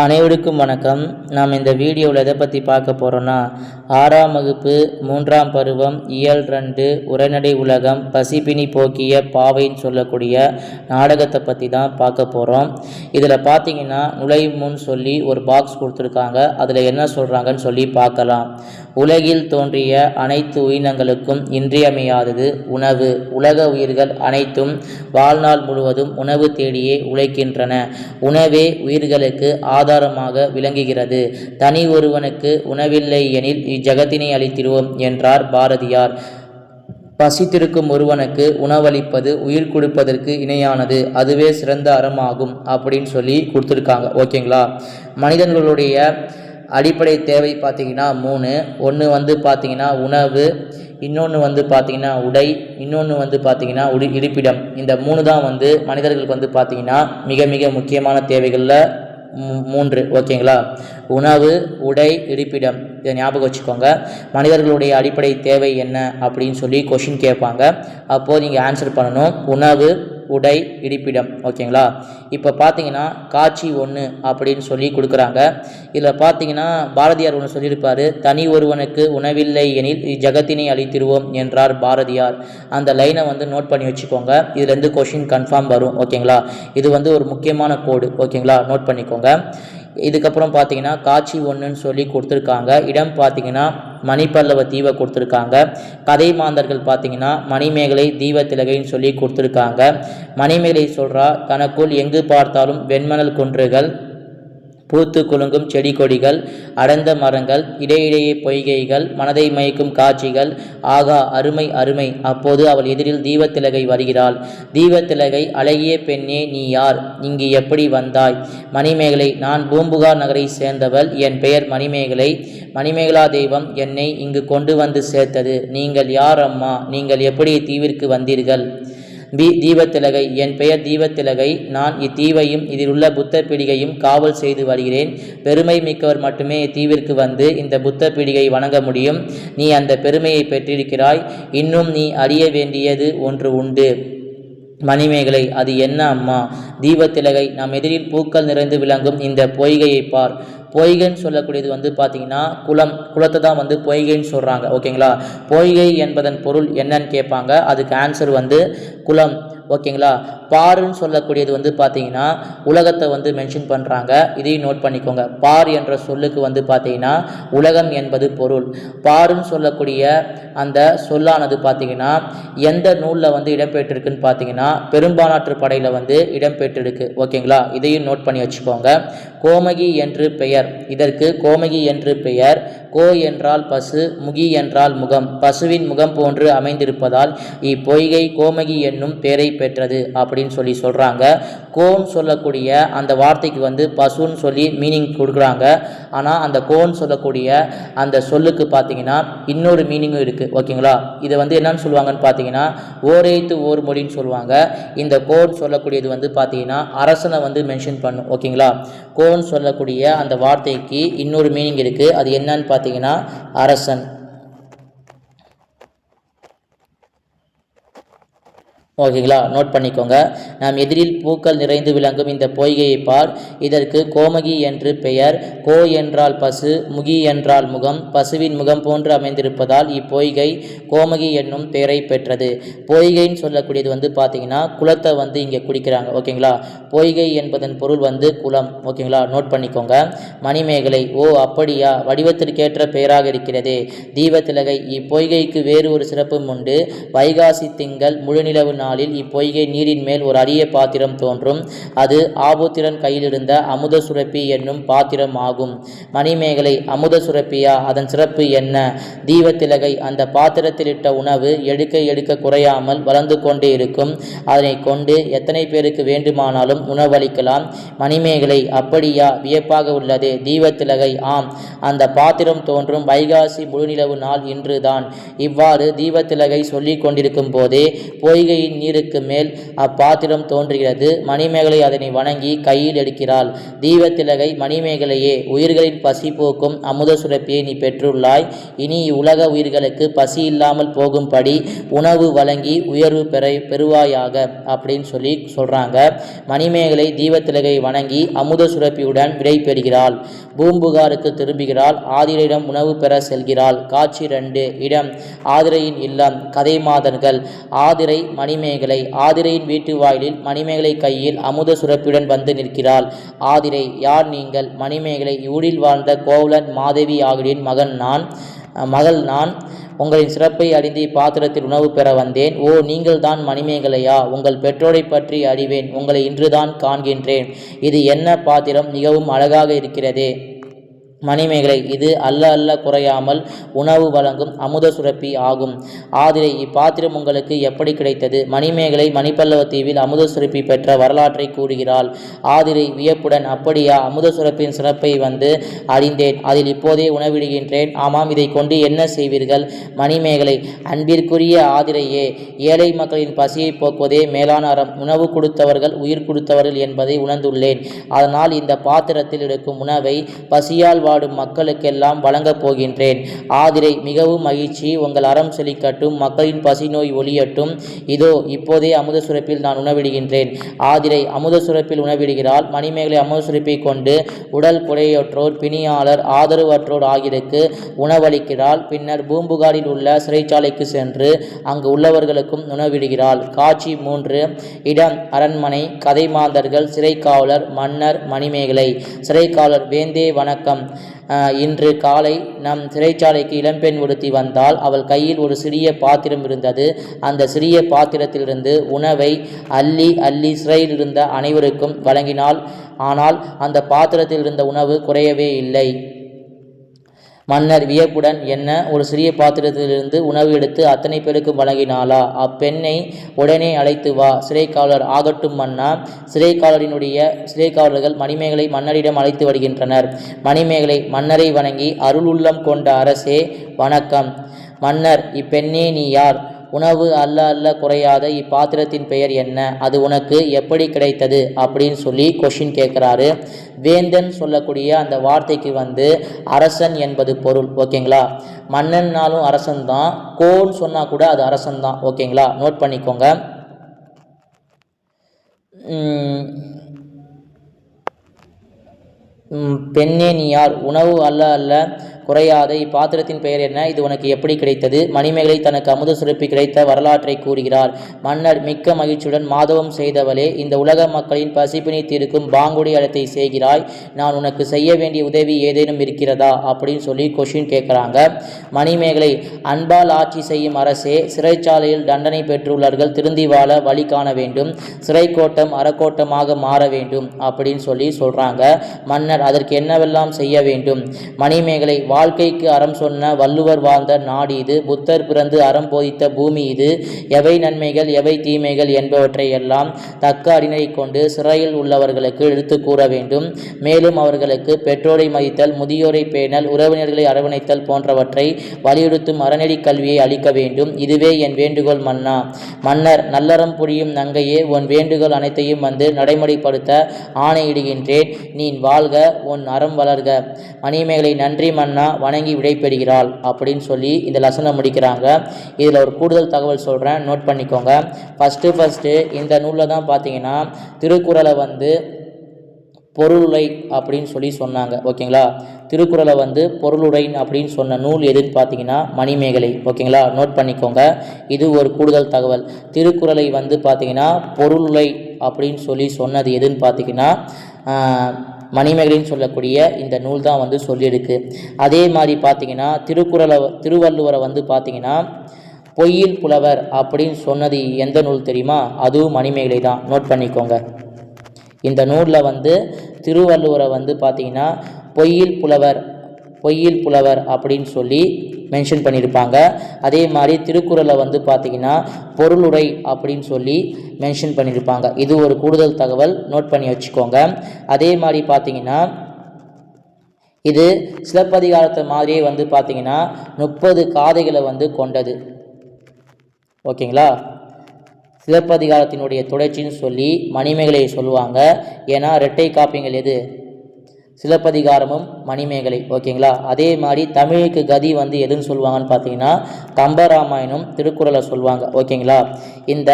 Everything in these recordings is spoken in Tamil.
அனைவருக்கும் வணக்கம். நாம் இந்த வீடியோவில் எதை பற்றி பார்க்க போகிறோன்னா ஆறாம் வகுப்பு மூன்றாம் பருவம் இயல் ரெண்டு உரைநடை உலகம் பசிப்பினி போக்கிய பாவைன்னு சொல்லக்கூடிய நாடகத்தை பற்றி தான் பார்க்க போகிறோம் இதில் பார்த்தீங்கன்னா நுழைவு முன் சொல்லி ஒரு பாக்ஸ் கொடுத்துருக்காங்க. அதில் என்ன சொல்கிறாங்கன்னு சொல்லி பார்க்கலாம். உலகில் தோன்றிய அனைத்து உயிரினங்களுக்கும் இன்றியமையாதது உணவு. உலக உயிர்கள் அனைத்தும் வாழ்நாள் முழுவதும் உணவு தேடியே உழைக்கின்றன. உணவே உயிர்களுக்கு ஆதாரமாக விளங்குகிறது. தனி ஒருவனுக்கு உணவில்லை எனில் இஜகத்தினை அளித்திடுவோம் என்றார் பாரதியார். பசித்திருக்கும் ஒருவனுக்கு உணவளிப்பது உயிர் கொடுப்பதற்கு இணையானது. அதுவே சிறந்த அறமாகும் அப்படின்னு சொல்லி கொடுத்துருக்காங்க. ஓகேங்களா? மனிதர்களுடைய அடிப்படை தேவை பார்த்தீங்கன்னா மூணு. ஒன்று வந்து பார்த்திங்கன்னா உணவு இன்னொன்று வந்து பார்த்திங்கன்னா உடை இன்னொன்று வந்து பார்த்திங்கன்னா உடி இருப்பிடம் இந்த மூணு தான் வந்து மனிதர்களுக்கு வந்து பார்த்தீங்கன்னா மிக மிக முக்கியமான தேவைகளில் மூ- மூன்று. ஓகேங்களா? உணவு உடை இருப்பிடம் இதை ஞாபகம் வச்சுக்கோங்க. மனிதர்களுடைய அடிப்படை தேவை என்ன அப்படின்னு சொல்லி கொஷின் கேட்பாங்க. அப்போது நீங்கள் ஆன்சர் பண்ணணும். உணவு உடை இடிப்பிடம். ஓகேங்களா? இப்போ பார்த்தீங்கன்னா காட்சி ஒன்று அப்படின்னு சொல்லி கொடுக்குறாங்க. இதில் பார்த்தீங்கன்னா பாரதியார் ஒன்று சொல்லியிருப்பார் தனி ஒருவனுக்கு உணவில்லை எனில் இஜகத்தினை அளித்திருவோம் என்றார் பாரதியார். அந்த லைனை வந்து நோட் பண்ணி வச்சுக்கோங்க. இதுலேருந்து கொஷின் கன்ஃபார்ம் வரும். ஓகேங்களா? இது வந்து ஒரு முக்கியமான கோடு ஓகேங்களா? நோட் பண்ணிக்கோங்க. இதுக்கப்புறம் பார்த்தீங்கன்னா காட்சி ஒன்றுன்னு சொல்லி கொடுத்துருக்காங்க. இடம் பார்த்தீங்கன்னா மணிப்பல்லவ தீவை கொடுத்துருக்காங்க. கதை மாந்தர்கள் பார்த்தீங்கன்னா மணிமேகலை தீபத்திலகைன்னு சொல்லி கொடுத்துருக்காங்க. மணிமேகலை சொல்கிறா தனக்குள் எங்கு பார்த்தாலும் வெண்மணல் குன்றுகள் பூத்து குலுங்கும் செடி கொடிகள் அடர்ந்த மரங்கள் இடையிடையே பொய்கைகள் மனதை மயக்கும் காட்சிகள். ஆகா அருமை அருமை. அப்போது அவள் எதிரில் தீபத்திலகை வருகிறாள். தீபத்திலகை அழகிய பெண்ணே நீ யார்? இங்கு எப்படி வந்தாய்? மணிமேகலை நான் பூம்புகார் நகரை சேர்ந்தவள். என் பெயர் மணிமேகலை. மணிமேகலா தெய்வம் என்னை இங்கு கொண்டு வந்து சேர்த்தது. நீங்கள் யார் அம்மா? நீங்கள் எப்படி தீவிற்கு வந்தீர்கள்? பி தீபத்திலகை. என் பெயர் தீபத்திலகை. நான் இத்தீவையும் இதில் உள்ள புத்த பிடிகையும் காவல் செய்து வருகிறேன். பெருமை மிக்கவர் மட்டுமே இத்தீவிற்கு வந்து இந்த புத்த பிடிகை வணங்க முடியும். நீ அந்த பெருமையை பெற்றிருக்கிறாய். இன்னும் நீ அறிய வேண்டியது ஒன்று உண்டு. மணிமேகலை அது என்ன அம்மா? தீபத்திலகை நம் எதிரில் பூக்கள் நிறைந்து விளங்கும் இந்த பொய்கையை பார். பொய்கைன்னு சொல்லக்கூடியது வந்து பார்த்தீங்கன்னா குளம் குளத்தை தான் வந்து பொய்கைன்னு சொல்கிறாங்க ஓகேங்களா? பொய்கை என்பதன் பொருள் என்னன்னு கேட்பாங்க அதுக்கு ஆன்சர் வந்து குளம் ஓகேங்களா? பாருன்னு சொல்லக்கூடியது வந்து பார்த்தீங்கன்னா உலகத்தை வந்து மென்ஷன் பண்ணுறாங்க இதையும் நோட் பண்ணிக்கோங்க. பார் என்ற சொல்லுக்கு வந்து பார்த்தீங்கன்னா உலகம் என்பது பொருள். பாருன்னு சொல்லக்கூடிய அந்த சொல்லானது பார்த்தீங்கன்னா எந்த நூலில் வந்து இடம்பெற்றிருக்குன்னு பார்த்தீங்கன்னா பெரும்பாலாற்று படையில் வந்து இடம்பெற்றிருக்கு. ஓகேங்களா? இதையும் நோட் பண்ணி வச்சுக்கோங்க. கோமகி என்று பெயர். இதற்கு கோமகி என்று பெயர். கோ என்றால் பசு முகி என்றால் முகம். பசுவின் முகம் போன்று அமைந்திருப்பதால் இப்பொய்கை கோமகி என்னும் பெயரை பெற்றது. அப்படி அப்படின்னு சொல்லி சொல்கிறாங்க கோன் சொல்லக்கூடிய அந்த வார்த்தைக்கு வந்து பசுன்னு சொல்லி மீனிங் கொடுக்குறாங்க. ஆனால் அந்த கோன்னு சொல்லக்கூடிய அந்த சொல்லுக்கு பார்த்தீங்கன்னா இன்னொரு மீனிங்கும் இருக்குது ஓகேங்களா? இதை வந்து என்னன்னு சொல்லுவாங்கன்னு பார்த்தீங்கன்னா ஓரெய்த்து ஓர் மொழின்னு சொல்லுவாங்க. இந்த கோன் சொல்லக்கூடியது வந்து பார்த்தீங்கன்னா அரசனை வந்து மென்ஷன் பண்ணும். ஓகேங்களா? கோன் சொல்லக்கூடிய அந்த வார்த்தைக்கு இன்னொரு மீனிங் இருக்குது அது என்னன்னு பார்த்தீங்கன்னா அரசன். ஓகேங்களா? நோட் பண்ணிக்கோங்க. நாம் எதிரில் பூக்கள் நிறைந்து விளங்கும் இந்த பொய்கையை பார். இதற்கு கோமகி என்று பெயர். கோ என்றால் பசு முகி என்றால் முகம் பசுவின் முகம் போன்று அமைந்திருப்பதால் இப்பொய்கை கோமகி என்னும் பெயரை பெற்றது. பொய்கைன்னு சொல்லக்கூடியது வந்து பார்த்தீங்கன்னா குளத்தை வந்து இங்கே குடிக்கிறாங்க. ஓகேங்களா? பொய்கை என்பதன் பொருள் வந்து குளம். ஓகேங்களா? நோட் பண்ணிக்கோங்க. மணிமேகலை ஓ அப்படியா? வடிவத்திற்கேற்ற பெயராக இருக்கிறதே. தீபத்திலகை இப்பொய்கைக்கு வேறு ஒரு சிறப்பும் உண்டு. வைகாசி திங்கள் முழுநிலவு நாளில் இப்பொய்கை நீரின் மேல் ஒரு அரிய பாத்திரம் தோன்றும். அது ஆபுத்திரன் கையிலிருந்த அமுத சுரப்பி என்னும் பாத்திரம் ஆகும். மணிமேகலை அமுத சுரப்பியா அதன் சிறப்பு என்ன தீபத்திலகை அந்த பாத்திரத்தில் இட்ட உணவு எடுக்க எடுக்க குறையாமல் வளர்ந்து கொண்டே இருக்கும். அதனை கொண்டு எத்தனை பேருக்கு வேண்டுமானாலும் உணவளிக்கலாம் மணிமேகலை அப்படியா வியப்பாக உள்ளது. தீபத்திலகை ஆம். அந்த பாத்திரம் தோன்றும் வைகாசி முழுநிலவு நாள் இன்றுதான். இவ்வாறு தீபத்திலகை சொல்லிக் கொண்டிருக்கும் போதே பொய்கையின் நீருக்கு மேல் அப்பாத்திரம் தோன்றுகிறது. மணிமேகலை அதனை வணங்கி கையில் எடுக்கிறாள். தீபத்திலகை மணிமேகலையே உயிர்களின் பசி போக்கும் அமுத சுரப்பியை நீ பெற்றுள்ளாய். இனி உலக உயிர்களுக்கு பசி இல்லாமல் போகும்படி உணவு வழங்கி உயர்வு பெற பெறுவாயாக அப்படின்னு சொல்லி சொல்கிறாங்க மணிமேகலை தீபத்திலகை வணங்கி அமுத சுரப்பியுடன் விடை பெறுகிறாள். பூம்புகாருக்கு திரும்புகிறாள். ஆதிரையிடம் உணவு பெற செல்கிறாள். காட்சி ரெண்டு இடம். ஆதிரையின் இல்லம் கதை மாதன்கள் ஆதிரை மணிமேகலை. ஆதிரையின் வீட்டு வாயிலில் மணிமேகலை கையில் அமுத சுரப்பியுடன் வந்து நிற்கிறாள். ஆதிரை யார் நீங்கள் மணிமேகலை ஊரில் வாழ்ந்த கோவலன் மாதேவி ஆகியோரின் மகன் நான் மகள் நான். உங்களின் சிறப்பை அறிந்து இப்பாத்திரத்தில் உணவு பெற வந்தேன். ஓ நீங்கள் தான் மணிமேகலையா? உங்கள் பெற்றோரை பற்றி அறிவேன். உங்களை இன்றுதான் காண்கின்றேன். இது என்ன பாத்திரம்? மிகவும் அழகாக இருக்கிறதே. மணிமேகலை இது அல்ல அல்ல குறையாமல் உணவு வழங்கும் அமுத சுரப்பி ஆகும். ஆதிரை இப்பாத்திரம் உங்களுக்கு எப்படி கிடைத்தது? மணிமேகலை மணிப்பல்லவ தீவில் அமுத சுரப்பி பெற்ற வரலாற்றை கூறுகிறாள். ஆதிரை வியப்புடன் அப்படியா அமுத சுரப்பின் சிறப்பை வந்து அறிந்தேன். அதில் இப்போதே உணவிடுகின்றேன். ஆமாம் இதை கொண்டு என்ன செய்வீர்கள்? மணிமேகலை அன்பிற்குரிய ஆதிரையே ஏழை மக்களின் பசியை போக்குவதே மேலான அறம். உணவு கொடுத்தவர்கள் உயிர் கொடுத்தவர்கள் என்பதை உணர்ந்துள்ளேன். அதனால் இந்த பாத்திரத்தில் எடுக்கும் உணவை பசியால் வாடும் மக்களுக்கெல்லாம் வழங்கப் போகின்றேன். ஆதிரை மிகவும் மகிழ்ச்சி. உங்கள் அறம் செழிக்கட்டும் மக்களின் பசி நோய் ஒளியட்டும் இதோ இப்போதே அமுத சுரப்பில் நான் உணவிடுகின்றேன். ஆதிரை அமுத சுரப்பில் உணவிடுகிறாள். மணிமேகலை அமுத சுரப்பை கொண்டு உடல் குறையற்றோர் பிணியாளர் ஆதரவற்றோர் ஆகியோருக்கு உணவளிக்கிறாள். பின்னர் பூம்புகாரில் உள்ள சிறைச்சாலைக்கு சென்று அங்கு உள்ளவர்களுக்கும் உணவிடுகிறாள். காட்சி மூன்று. இடம் அரண்மனை கதை மாந்தர்கள் சிறைக்காவலர் மன்னர் மணிமேகலை. சிறைக்காவலர் வேந்தே வணக்கம். இன்று காலை நம் சிறைச்சாலைக்கு இளம்பெண் ஒருத்தி வந்தால் அவள் கையில் ஒரு சிறிய பாத்திரம் இருந்தது. அந்த சிறிய பாத்திரத்திலிருந்து உணவை அள்ளி அள்ளி சிறையில் இருந்த அனைவருக்கும் வழங்கினாள். ஆனால் அந்த பாத்திரத்தில் இருந்த உணவு குறையவே இல்லை. மன்னர் வியப்புடன் என்ன ஒரு சிறிய பாத்திரத்திலிருந்து உணவு எடுத்து அத்தனை பேருக்கும் வழங்கினாளா? அப்பெண்ணை உடனே அழைத்து வா. சிறைக்காவலர் ஆகட்டும் மன்னா. சிறைக்காவலரினுடைய சிறைக்காவலர்கள் மணிமேகலை மன்னரிடம் அழைத்து வருகின்றனர். மணிமேகலை மன்னரை வணங்கி அருள் உள்ளம் கொண்ட அரசே வணக்கம். மன்னர் இப்பெண்ணே நீ யார்? உணவு அல்ல அல்ல குறையாத இப்பாத்திரத்தின் பெயர் என்ன? அது உனக்கு எப்படி கிடைத்தது? அப்படின்னு சொல்லி கொஷின் கேட்குறாரு. வேந்தன் சொல்லக்கூடிய அந்த வார்த்தைக்கு வந்து அரசன் என்பது பொருள். ஓகேங்களா? மன்னன்னாலும் அரசன் தான் கோன்னு சொன்னால் கூட அது அரசன் தான் ஓகேங்களா? நோட் பண்ணிக்கோங்க. உம், பெண்ணே நீ யார்? உணவு அல்ல அல்ல குறையாத. இப்பாத்திரத்தின் பெயர் என்ன? இது உனக்கு எப்படி கிடைத்தது? மணிமேகலை தனக்கு அமுத சுரப்பி கிடைத்த வரலாற்றை கூறுகிறார் மன்னர் மிக்க மகிழ்ச்சியுடன் மாதவம் செய்தவளே இந்த உலக மக்களின் பசிப்பினை தீர்க்கும் பாங்குடி அடத்தை செய்கிறாய். நான் உனக்கு செய்ய வேண்டிய உதவி ஏதேனும் இருக்கிறதா? அப்படின்னு சொல்லி கொஷின் கேட்குறாங்க. மணிமேகலை அன்பால் ஆட்சி செய்யும் அரசே சிறைச்சாலையில் தண்டனை பெற்றுள்ளார்கள் திருந்தி வாழ வழி காண வேண்டும். சிறைக்கோட்டம் அறக்கோட்டமாக மாற வேண்டும். அப்படின்னு சொல்லி சொல்கிறாங்க மன்னர் அதற்கு என்னவெல்லாம் செய்ய வேண்டும்? மணிமேகலை வா வாழ்க்கைக்கு அறம் சொன்ன வள்ளுவர் வாழ்ந்த நாடு இது. புத்தர் பிறந்து அறம் போதித்த பூமி இது. எவை நன்மைகள் எவை தீமைகள் என்பவற்றை எல்லாம் தக்க அறிஞரை கொண்டு சிறையில் உள்ளவர்களுக்கு எடுத்து கூற வேண்டும். மேலும் அவர்களுக்கு பெற்றோரை மதித்தல் முதியோரை பேணல் உறவினர்களை அரவணைத்தல் போன்றவற்றை வலியுறுத்தும் அறநெறி கல்வியை அளிக்க வேண்டும். இதுவே என் வேண்டுகோள் மன்னா. மன்னர் நல்லறம் புரியும் நங்கையே உன் வேண்டுகோள் அனைத்தையும் வந்து நடைமுறைப்படுத்த ஆணையிடுகின்றேன். நீ வாழ்க உன் அறம் வளர்க. மணிமேகலை நன்றி மன்னா. வணங்கி விடைபெறுகிறாள் அப்படின்னு சொல்லி இந்த லசனம் முடிக்கிறாங்க. இதில் ஒரு கூடுதல் தகவல் சொல்கிறேன் நோட் பண்ணிக்கோங்க. ஃபஸ்ட்டு ஃபஸ்ட்டு இந்த நூலில் தான் பார்த்தீங்கன்னா திருக்குறளை வந்து பொருளுரை அப்படின்னு சொல்லி சொன்னாங்க. ஓகேங்களா? திருக்குறளை வந்து பொருளுரை அப்படின்னு சொன்ன நூல் எதுன்னு பார்த்தீங்கன்னா மணிமேகலை. ஓகேங்களா? நோட் பண்ணிக்கோங்க. இது ஒரு கூடுதல் தகவல். திருக்குறளை வந்து பார்த்தீங்கன்னா பொருளுரை அப்படின்னு சொல்லி சொன்னது எதுன்னு பார்த்தீங்கன்னா மணிமேகலைன்னு சொல்லக்கூடிய இந்த நூல் தான் வந்து சொல்லியிருக்கு. அதே மாதிரி பார்த்தீங்கன்னா திருக்குறளை திருவள்ளுவரை வந்து பார்த்தீங்கன்னா பொய்யில் புலவர் அப்படின்னு சொன்னது எந்த நூல் தெரியுமா? அதுவும் மணிமேகலை தான். நோட் பண்ணிக்கோங்க. இந்த நூலில் வந்து திருவள்ளுவரை வந்து பார்த்தீங்கன்னா பொய்யில் புலவர் பொய்யில் புலவர் அப்படின்னு சொல்லி மென்ஷன் பண்ணியிருப்பாங்க. அதே மாதிரி திருக்குறளை வந்து பார்த்திங்கன்னா பொருளுரை அப்படின்னு சொல்லி மென்ஷன் பண்ணியிருப்பாங்க. இது ஒரு கூடுதல் தகவல் நோட் பண்ணி வச்சுக்கோங்க. அதே மாதிரி பார்த்தீங்கன்னா இது சிலப்பதிகாரத்தை மாதிரியே வந்து பார்த்திங்கன்னா முப்பது காதைகளை வந்து கொண்டது. ஓகேங்களா? சிலப்பதிகாரத்தினுடைய தொடர்ச்சின்னு சொல்லி மணிமேகலையை சொல்லுவாங்க. ஏன்னா இரட்டை காப்பியங்கள் எது? சிலப்பதிகாரமும் மணிமேகலை ஓகேங்களா? அதே மாதிரி தமிழுக்கு கதி வந்து எதுன்னு சொல்லுவாங்கன்னு பார்த்தீங்கன்னா கம்பராமாயணம் திருக்குறளை சொல்லுவாங்க ஓகேங்களா? இந்த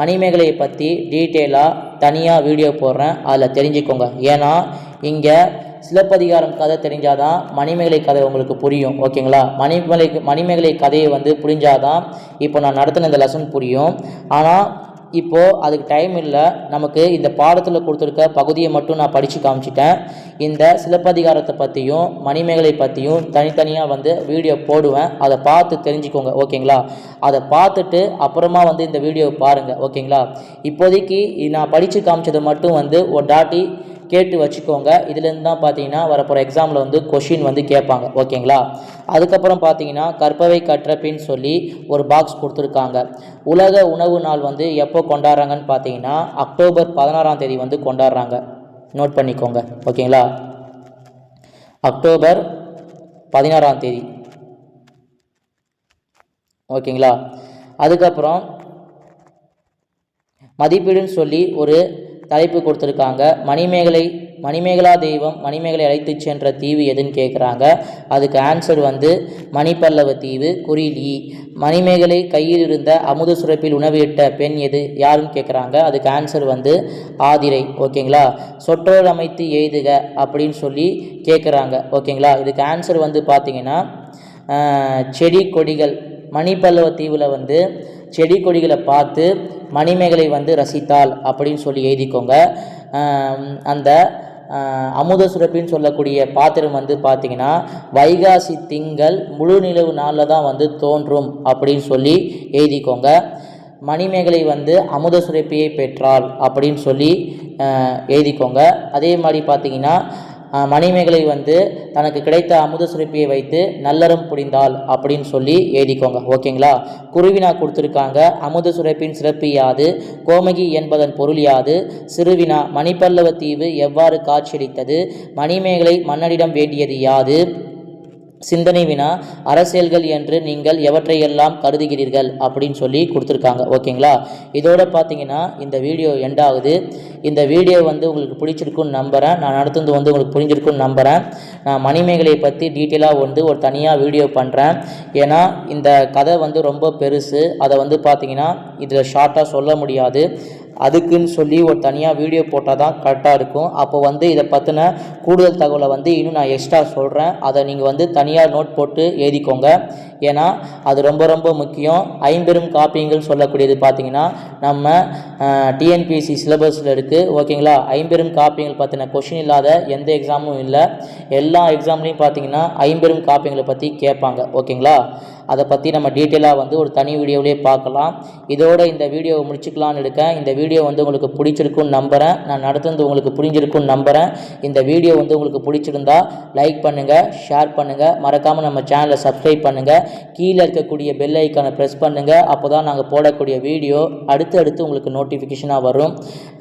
மணிமேகலையை பற்றி டீட்டெயிலாக தனியாக வீடியோ போடுறேன் அதில் தெரிஞ்சுக்கோங்க. ஏன்னா இங்கே சிலப்பதிகாரம் கதை தெரிஞ்சாதான் மணிமேகலை கதை உங்களுக்கு புரியும் ஓகேங்களா? மணிமேகலை மணிமேகலை கதையை வந்து புரிஞ்சாதான் இப்போ நான் நடத்தின இந்த லெசன் புரியும். ஆனால் இப்போது அதுக்கு டைம் இல்லை. நமக்கு இந்த பாடத்தில் கொடுத்துருக்க பகுதியை மட்டும் நான் படித்து காமிச்சிட்டேன். இந்த சிலப்பதிகாரத்தை பற்றியும் மணிமேகலை பற்றியும் தனித்தனியாக வந்து வீடியோ போடுவேன். அதை பார்த்து தெரிஞ்சுக்கோங்க ஓகேங்களா? அதை பார்த்துட்டு அப்புறமா வந்து இந்த வீடியோவை பாருங்கள் ஓகேங்களா? இப்போதைக்கு நான் படித்து காமிச்சதை மட்டும் வந்து ஒரு டாட்டி கேட்டு வச்சுக்கோங்க. இதுலேருந்து தான் பார்த்தீங்கன்னா வரப்போகிற எக்ஸாமில் வந்து கொஷின் வந்து கேட்பாங்க. ஓகேங்களா? அதுக்கப்புறம் பார்த்தீங்கன்னா கற்பவை கற்றப்பின்னு சொல்லி ஒரு பாக்ஸ் கொடுத்துருக்காங்க. உலக உணவு நாள் வந்து எப்போ கொண்டாடுறாங்கன்னு பார்த்தீங்கன்னா அக்டோபர் பதினாறாம் தேதி வந்து கொண்டாடுறாங்க. நோட் பண்ணிக்கோங்க. ஓகேங்களா? அக்டோபர் பதினாறாம் தேதி. ஓகேங்களா? அதுக்கப்புறம் மதிப்பீடுன்னு சொல்லி ஒரு தலைப்பு கொடுத்துருக்காங்க. மணிமேகலை மணிமேகலா தெய்வம் மணிமேகலை அழைத்து சென்ற தீவு எதுன்னு கேட்குறாங்க அதுக்கு ஆன்சர் வந்து மணிப்பல்லவ தீவு குறிலி. மணிமேகலை கையில் இருந்த அமுத சுரப்பில் உணவு இட்ட பெண் எது யாருன்னு கேட்குறாங்க அதுக்கு ஆன்சர் வந்து ஆதிரை ஓகேங்களா? சொற்றோர் அமைத்து எய்துக அப்படின்னு சொல்லி கேட்குறாங்க ஓகேங்களா? இதுக்கு ஆன்சர் வந்து பார்த்தீங்கன்னா செடி கொடிகள். மணிப்பல்லவ தீவில் வந்து செடி கொடிகளை பார்த்து மணிமேகலை வந்து ரசித்தாள் அப்படின்னு சொல்லி எழுதிக்கோங்க. அந்த அமுத சுரப்பின்னு சொல்லக்கூடிய பாத்திரம் வந்து பார்த்தீங்கன்னா வைகாசி திங்கள் முழு நிலவு நாளில் தான் வந்து தோன்றும் அப்படின்னு சொல்லி எழுதிக்கோங்க. மணிமேகலை வந்து அமுத சுரப்பியை பெற்றாள் அப்படின்னு சொல்லி எழுதிக்கோங்க. அதே மாதிரி பார்த்திங்கன்னா மணிமேகலை வந்து தனக்கு கிடைத்த அமுத சுரப்பியை வைத்து நல்லறம் புரிந்தாள் அப்படின்னு சொல்லி எழுதிக்கோங்க ஓகேங்களா? குருவினா கொடுத்துருக்காங்க அமுத சுரப்பின் சிறப்பு யாது கோமகி என்பதன் பொருள் யாது சிறுவினா மணிப்பல்லவ தீவு எவ்வாறு காட்சியளித்தது மணிமேகலை மன்னனிடம் வேண்டியது யாது சிந்தனை வினா அரசியல்கள் என்று நீங்கள் எவற்றையெல்லாம் கருதுகிறீர்கள் அப்படின்னு சொல்லி கொடுத்துருக்காங்க ஓகேங்களா? இதோட பார்த்தீங்கன்னா இந்த வீடியோ எண்ட் ஆகுது. இந்த வீடியோ வந்து உங்களுக்கு பிடிச்சிருக்குன்னு நம்புகிறேன் நான் நடத்துனது வந்து உங்களுக்கு புரிஞ்சிருக்குன்னு நம்புகிறேன் நான் மணிமேகலையை பற்றி டீட்டெயிலாக வந்து ஒரு தனியாக வீடியோ பண்ணுறேன் ஏன்னா இந்த கதை வந்து ரொம்ப பெருசு. அதை வந்து பார்த்திங்கன்னா இதில் ஷார்ட்டாக சொல்ல முடியாது. அதுக்குன்னு சொல்லி ஒரு தனியாக வீடியோ போட்டால் தான் கரெக்டாக இருக்கும். அப்போ வந்து இதை பற்றின கூடுதல் தகவலை வந்து இன்னும் நான் எக்ஸ்ட்ரா சொல்கிறேன் அதை நீங்கள் வந்து தனியாக நோட் போட்டு எழுதிக்கோங்க. ஏன்னா அது ரொம்ப ரொம்ப முக்கியம். ஐம்பெரும் காப்பியங்கள் சொல்லக்கூடியது பார்த்தீங்கன்னா நம்ம டிஎன்பிஎஸ்சி சிலபஸில் இருக்குது ஓகேங்களா ஐம்பெரும் காப்பியங்கள் பற்றின கொஷின் இல்லாத எந்த எக்ஸாமும் இல்லை. எல்லா எக்ஸாம்லேயும் பார்த்தீங்கன்னா ஐம்பெரும் காப்பியங்களை பற்றி கேட்பாங்க. ஓகேங்களா அதை பற்றி நம்ம டீட்டெயிலாக வந்து ஒரு தனி வீடியோவிலே பார்க்கலாம். இதோட இந்த வீடியோவை முடிச்சுக்கலான்னு இருக்கேன். இந்த வீடியோ வந்து உங்களுக்கு பிடிச்சிருக்குன்னு நம்புகிறேன் நான் நடத்துனது உங்களுக்கு புரிஞ்சிருக்குன்னு நம்புகிறேன் இந்த வீடியோ வந்து உங்களுக்கு பிடிச்சிருந்தா லைக் பண்ணுங்கள் ஷேர் பண்ணுங்கள் மறக்காமல் நம்ம சேனலை சப்ஸ்கிரைப் பண்ணுங்கள் கீழே இருக்கக்கூடிய பெல் ஐக்கானை ப்ரெஸ் பண்ணுங்கள் அப்போ தான் நாங்கள் போடக்கூடிய வீடியோ அடுத்து அடுத்து உங்களுக்கு நோட்டிஃபிகேஷனாக வரும்.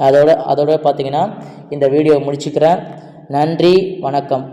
அதோட அதோட பார்த்தீங்கன்னா இந்த வீடியோவை முடிச்சுக்கிறேன். நன்றி வணக்கம்.